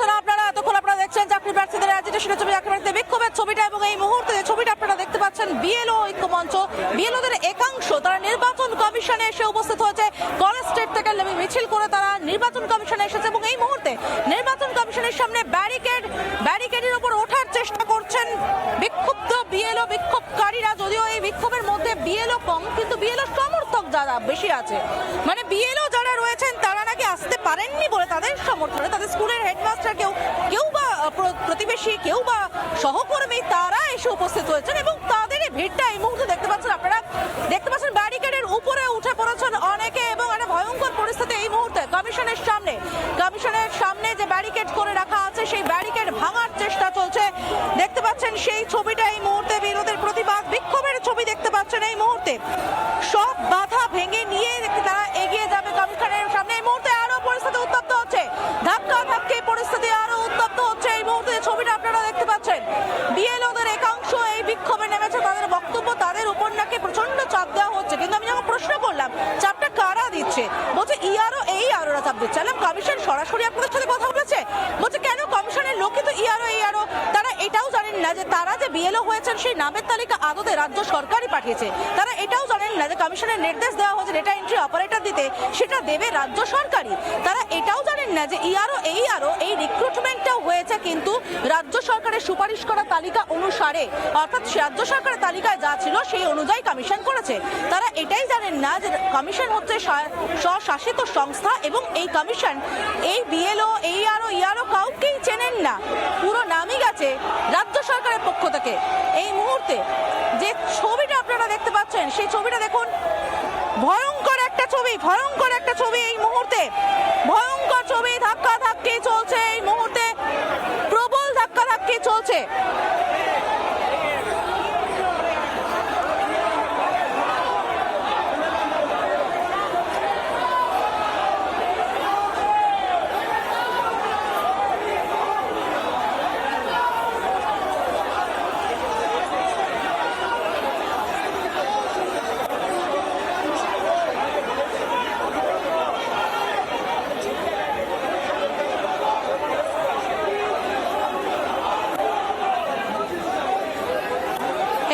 পাচ্ছেন আপনারা এতক্ষণ আপনারা দেখছেন চাকরি প্রার্থীদের অ্যাজিটেশনের ছবি চাকরি প্রার্থীদের বিক্ষোভের ছবিটা এবং এই মুহূর্তে যে ছবিটা আপনারা দেখতে পাচ্ছেন, বিএলও ঐক্যমঞ্চ, বিএলওদের একাংশ, তারা নির্বাচন কমিশনে এসে উপস্থিত হয়েছে। কলেজ স্ট্রিট থেকে মিছিল করে তারা নির্বাচন কমিশনে এসেছে এবং এই মুহূর্তে নির্বাচন কমিশনের সামনে ব্যারিকেড, ব্যারিকেডের উপর ওঠার চেষ্টা করছেন বিক্ষুব্ধ বিএলও বিক্ষোভকারীরা। যদিও এই বিক্ষোভের মধ্যে বিএলও কম, কিন্তু বিএলও সমর্থক যারা বেশি আছে। মানে বিএলও যারা রয়েছেন, তারা নাকি আসতে পারেননি বলে তাদের সমর্থনে। তাদের স্কুলের হেডমাস্টার কেউ কেউ বা প্র- প্রতিবেশী, কেউ বা সহকর্মী, তারা এসে উপস্থিত হয়েছেন এবং তাদের ভিড়টা এই মুহূর্তে দেখতে পাচ্ছেন আপনারা। দেখতে পাচ্ছেন ব্যারিকেডের উপরে উঠে পড়েছেন অনেকে এবং একটা ভয়ঙ্কর পরিস্থিতি এই মুহূর্তে কমিশনের সামনে। কমিশনের সামনে যে ব্যারিকেড করে রাখা আছে, সেই ব্যারিকেড ভাঙার চেষ্টা চলছে। watch নামের তালিকা আদতে রাজ্য সরকারই পাঠিয়েছে। তারা এটাও জানেন না যে কমিশনের নির্দেশ দেওয়া হয়েছে ডেটা এন্ট্রি অপারেটর দিতে, সেটা দেবে রাজ্য সরকারই। তারা এটাও জানেন না যে ইআরও এই আরও এই রিক্রুটমেন্টটাও হয়েছে কিন্তু রাজ্য সরকারের সুপারিশ করা তালিকা অনুসারে। অর্থাৎ রাজ্য সরকারের তালিকায় যা ছিল সেই অনুযায়ী কমিশন করেছে। তারা এটাই জানেন না যে কমিশন হচ্ছে স্বশাসিত সংস্থা এবং এই কমিশন এই বিএলও এই আরও ইয়ারও কাউকেই চেনেন না। পুরো নামই গেছে রাজ্য সরকারের পক্ষ থেকে। এই মুহূর্তে যে ছবিটা আপনারা দেখতে পাচ্ছেন, সেই ছবিটা দেখুন। ভয়ঙ্কর একটা ছবি, ভয়ঙ্কর একটা ছবি এই মুহূর্তে। ভয়ঙ্কর ছবি ধাক্কা ধাক্কি চলছে এই মুহূর্তে। প্রবল ধাক্কা ধাক্কি চলছে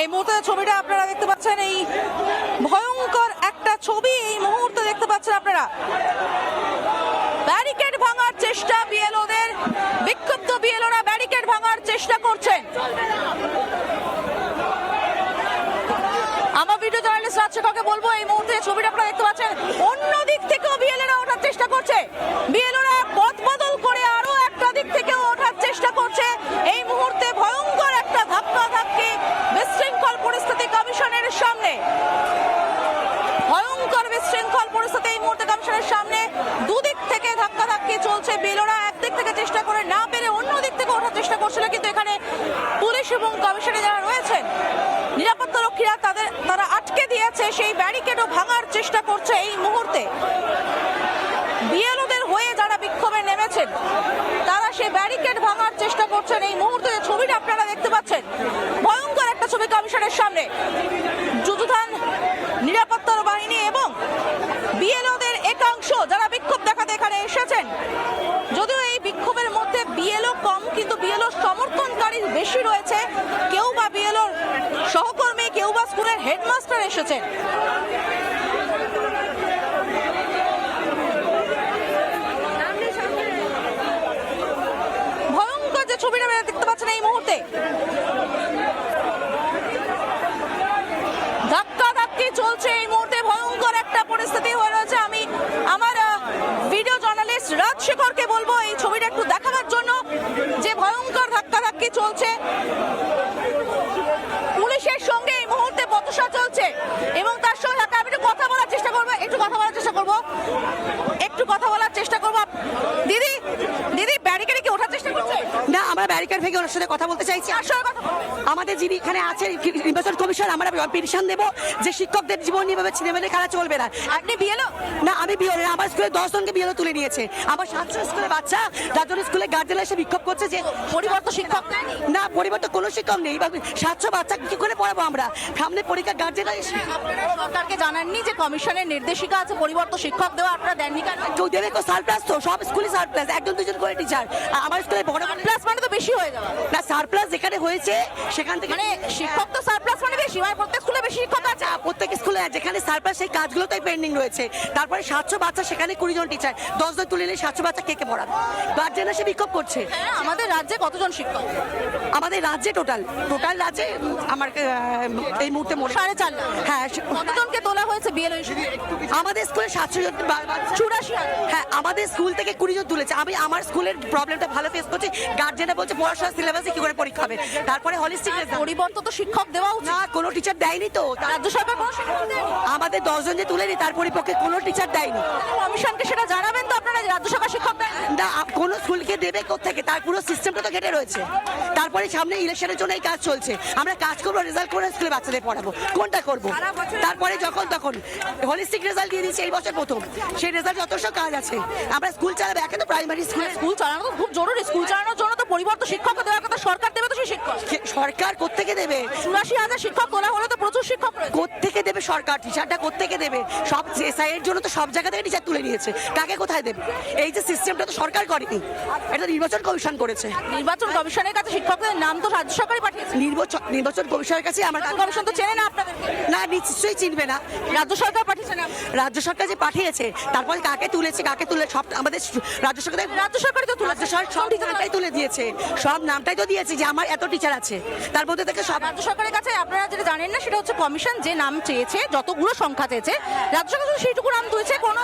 এই মুহূর্তে ছবিটা আপনারা দেখতে পাচ্ছেন, এই ভয়ঙ্কর একটা ছবি এই মুহূর্তে দেখতে পাচ্ছেন আপনারা। ব্যারিকেড ভাঙার চেষ্টা বিএলওদের, বিক্ষুব্ধ বিএলওরা ব্যারিকেড ভাঙার চেষ্টা করছেন। আমার ভিডিও জার্নালিস্ট রাজশেখরকে বলব, এই মুহূর্তে ছবিটা আপনারা দেখতে পাচ্ছেন। অন্য দিক থেকেও বিএলএরা ওঠার চেষ্টা করছে। বিএলওরা পথ বদল করে আরও একটা দিক থেকেও ওঠার চেষ্টা করছে এই মুহূর্তে ভয়ঙ্কর একটা ধাক্কা ধাক্কি বিশৃঙ্খল পরিস্থিতি কমিশনের সামনে ভয়ঙ্কর বিশৃঙ্খল পরিস্থিতি এই মুহূর্তে কমিশনের সামনে দুদিক থেকে ধাক্কা ধাক্কি চলছে বিএলওরা একদিক থেকে চেষ্টা করে না পেরে অন্য দিক থেকে ওঠার চেষ্টা করছিল কিন্তু এখানে পুলিশ এবং কমিশনে যারা রয়েছেন নিরাপত্তা রক্ষীরা তাদের তারা আটকে দিয়েছে, সেই ব্যারিকেডও ভাঙার চেষ্টা করছে এই মুহূর্তে। বিএলওদের হয়ে যারা বিক্ষোভে নেমেছেন, তারা সেই ব্যারিকেড ভাঙার চেষ্টা করছেন। এই মুহূর্তে ছবিটা আপনারা দেখতে পাচ্ছেন, ভয়ঙ্কর একটা ছবি কমিশনের সামনে। যুযুধান নিরাপত্তার বাহিনী এবং বিএলওদের একাংশ যারা বিক্ষোভ দেখাতে এখানে এসেছেন যদিও এই বিক্ষোভের মধ্যে বিএলও কম কিন্তু বিএলও সমর্থনকারী বেশি রয়েছে কেউ বা বিএলওর সহকর্মী কেউ বা স্কুলের এসেছেন ভয়ঙ্কর যে ছবিটা দেখতে পাচ্ছেন এই মুহূর্তে। ধাক্কা ধাক্কি চলছে এই মুহূর্তে, ভয়ঙ্কর একটা পরিস্থিতি হয়ে রয়েছে। আমি আমার ভিডিও জার্নালিস্ট রাজশেখরকে বলব এই ছবিটা একটু দেখানোর জন্য যে ভয়ঙ্কর ধাক্কা ধাক্কি চলছে পুলিশের সঙ্গে এই মুহূর্তে বতসা চলছে এবং তার সঙ্গে থাকা আমি একটু কথা বলার চেষ্টা করব একটু কথা বলার চেষ্টা করব একটু কথা বলার চেষ্টা করব দিদি দিদি ব্যারিকেডে কি ওঠার চেষ্টা করছে না আমরা আমরা ব্যারিকেড ভেঙে ওনার সাথে কথা বলতে চাইছি? আমাদের যিনি এখানে আছে নির্বাচন কমিশন আমরা পিটিশন দেবো। যে শিক্ষকদের জীবন নিয়ে ছেলেমেলে খেলা চলবে না। আপনি বিএলও? না আমি বিয়ে আমার স্কুলে দশ জনকে বিয়ে তুলে নিয়েছে। আমার সাতশো স্কুলে বাচ্চা যার স্কুলে গার্জেন এসে বিক্ষোভ করছে যে পরিবর্তন শিক্ষক? না পরিবর্তন কোনো শিক্ষক নেই। বা সাতশো বাচ্চা কি করে পড়াবো আমরা? সামনে পরীক্ষা গার্জেন এসে সরকারকে জানাননি যে কমিশনের নির্দেশিকা আছে পরিবর্তন শিক্ষক দেওয়া? আপনারা দেননি কেন? কেউ দেবে কেউ সারপ্লাস তো সব স্কুলে সারপ্লাস একজন দুজন করে টিচার আমার স্কুলে বড় প্লাস মানে তো বেশি হয়ে না সারপ্লাস যেখানে হয়েছে সেখান থেকে মানে শিক্ষক তো সারপ্লাস মানে বেশি প্রত্যেক স্কুলে বেশি শিক্ষক আছে। প্রত্যেক স্কুলে যেখানে সারপ্লাস সেই কাজগুলো তাই পেন্ডিং রয়েছে। তারপরে সাতশো বাচ্চা সেখানে কুড়ি জন টিচার দশ জন তুলে নিয়ে সাতশো বাচ্চা কে কে পড়াবে? গার্জেন এসে বিক্ষোভ করছে। হ্যাঁ, আমাদের রাজ্যে কতজন শিক্ষক? আমাদের রাজ্যে টোটাল টোটাল রাজ্যে আমার এই মুহূর্তে মনে সাড়ে চার হ্যাঁ কতজনকে তোলা হয়েছে বিএলও আমাদের স্কুলে সাতশো জন চুরাশি হ্যাঁ আমাদের স্কুল থেকে কুড়ি জন তুলেছে। আমি আমার স্কুলের প্রবলেমটা ভালো ফেস করছি। গার্জেনরা বলছে পড়াশোনার সিলেবাসে কি করে পরীক্ষা হবে? তারপরে হলিস্টিক পরিবর্তন তো শিক্ষক দেওয়া না কোনো টিচার দেয়নি তো। রাজ্য সরকার কোনো শিক্ষক। আমাদের দশজন যে তুলেনি তার পরিপক্ষে কোনো টিচার দেয়নি। কমিশনকে সেটা জানাবেন তো আপনারা রাজ্য সরকার শিক্ষক না কোনো স্কুলকে দেবে কোথেকে তার পুরো সিস্টেমটা তো কেটে রয়েছে। তারপরে সামনে ইলেকশনের জন্য এই কাজ চলছে। আমরা কাজ করব রেজাল্ট করে স্কুলে বাচ্চাদের পড়াবো। কোনটা করব? তারপরে যখন তখন হলিস্টিক রেজাল্ট দিয়ে দিচ্ছে এই বছর প্রথম। সেই রেজাল্ট যথেষ্ট কাজ আছে। আমরা স্কুল চালাবো একে তো প্রাইমারি স্কুলে স্কুল চালানো খুব জরুরি। স্কুল চালানোর জন্য তো পরিবর্তন শিক্ষক দেওয়ার কথা সরকার দেবে তো সেই শিক্ষক? সরকার কোত্থেকে দেবে? চুরাশি হাজার শিক্ষক তোলা হলে তো প্রচুর শিক্ষক। কোত্থেকে দেবে সরকার? টিচারটা কোত্থেকে দেবে? সব এসআই এর জন্য তো সব জায়গা থেকে টিচার তুলে নিয়েছে। কাকে কোথায় দেবে? এই যে সিস্টেমটা তো সরকার করেনি। এটা নির্বাচন কমিশন করেছে। নির্বাচন কমিশনের কাছে শিক্ষকদের নাম তো রাজ্য সরকারই পাঠিয়েছে। নির্বাচন নির্বাচন কমিশনের কাছে আমরা কমিশন তো চেনে না আপনাদের? না নিশ্চয়ই চিনবে না। রাজ্য সরকার পাঠিয়েছে না রাজ্য সরকার যে পাঠিয়েছে তারপর কাকে তুলেছে কাকে তুলে সব আমাদের রাজ্য সরকার রাজ্য সরকারই তো তুলেছে। রাজ্য সরকার সব তুলে দিয়েছে। সব নামটাই তো দিয়েছে যে আমার এত টিচার আছে। তার মধ্যে থেকে সব রাজ্য সরকারের কাছে আপনারা যেটা জানেন না সেটা হচ্ছে কমিশন যে নাম চেয়েছে যতগুলো সংখ্যা চেয়েছে রাজ্য সরকার শুধু সেইটুকু নাম তুলেছে কোনো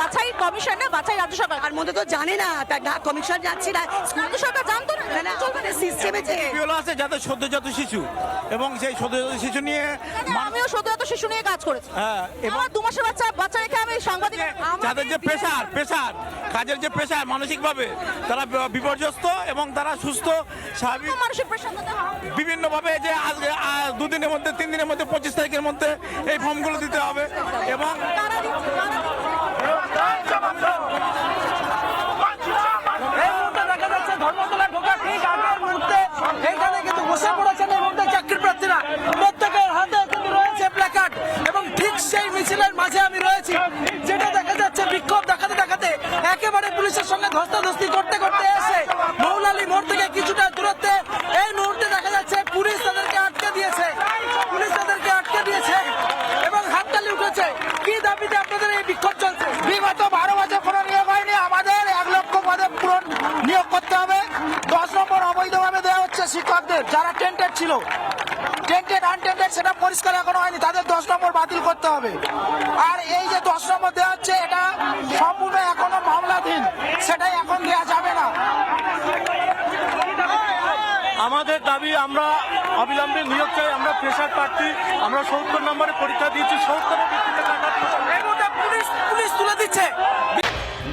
বাছাই কমিশন না বাছাই রাজ্য সরকার। তার মধ্যে তো জানে না তার না কমিশন যাচ্ছে না। রাজ্য সরকার জানতো না সিস্টেমে যে বিপিএল আছে যাদের সদ্যজাত শিশু এবং সেই সদ্যজাত শিশু নিয়ে আমিও সদ্যজাত শিশু নিয়ে কাজ করেছি। হ্যাঁ, আমার দু মাসের বাচ্চা বাচ্চা রেখে আমি সাংবাদিক যাদের যে প্রেশার প্রেশার কাজের যে প্রেশার মানসিকভাবে তারা বিপর্যস্ত এবং তারা সুস্থ স্বাভাবিক মানসিক প্রেশার বিভিন্নভাবে যে আজকে দুদিনের মধ্যে তিন দিনের মধ্যে পঁচিশ তারিখের মধ্যে এই ফর্মগুলো দিতে হবে এবং এই মুহূর্তে দেখা যাচ্ছে ধর্মতলা ঢোকা ঠিক আগের মুহূর্তে এইখানে পড়েছেন এই মুহূর্তে চাকরি প্রার্থীরা, প্রত্যেকের হাতে কিন্তু রয়েছে প্ল্যাকার্ড এবং ঠিক সেই মিছিলের মাঝে আমি রয়েছি, যেটা দেখা যাচ্ছে বিক্ষোভ দেখাতে দেখাতে একেবারে পুলিশের সঙ্গে ধস্তাধস্তি করতে করতে এসে মৌলালি মোড় থেকে কিছুটা দূরত্বে এই মুহূর্তে দেখা যাচ্ছে পুলিশ তাদেরকে আটকে দিয়েছে, পুলিশ তাদেরকে আটকে দিয়েছে এবং হাততালি উঠেছে। কি দাবিতে আপনাদের এই বিক্ষোভ চলছে? বিগত বারো বছর কোনো নিয়োগ হয়নি, আমাদের এক লক্ষ পদে পূরণ নিয়োগ করতে হবে। দশ নম্বর অবৈধভাবে হচ্ছে শিক্ষকদের, যারা টেন্টেড ছিল। টেন্টেড আনটেন্টেড সেটা পরিষ্কার এখনও হয়নি, তাদের দশ নম্বর বাতিল করতে হবে। আর এই যে দশ নম্বর দেওয়া হচ্ছে, এটা সম্পূর্ণ এখনও মামলাধীন, সেটাই এখন দেওয়া যাবে না। আমাদের দাবি, আমরা অবিলম্বে নিয়োগ চাই, আমরা প্রেশার প্রার্থী, আমরা সত্তর নম্বরে পরীক্ষা দিয়েছি সত্তরের ভিত্তিতে টাকা এই মুহূর্তে পুলিশ পুলিশ তুলে দিচ্ছে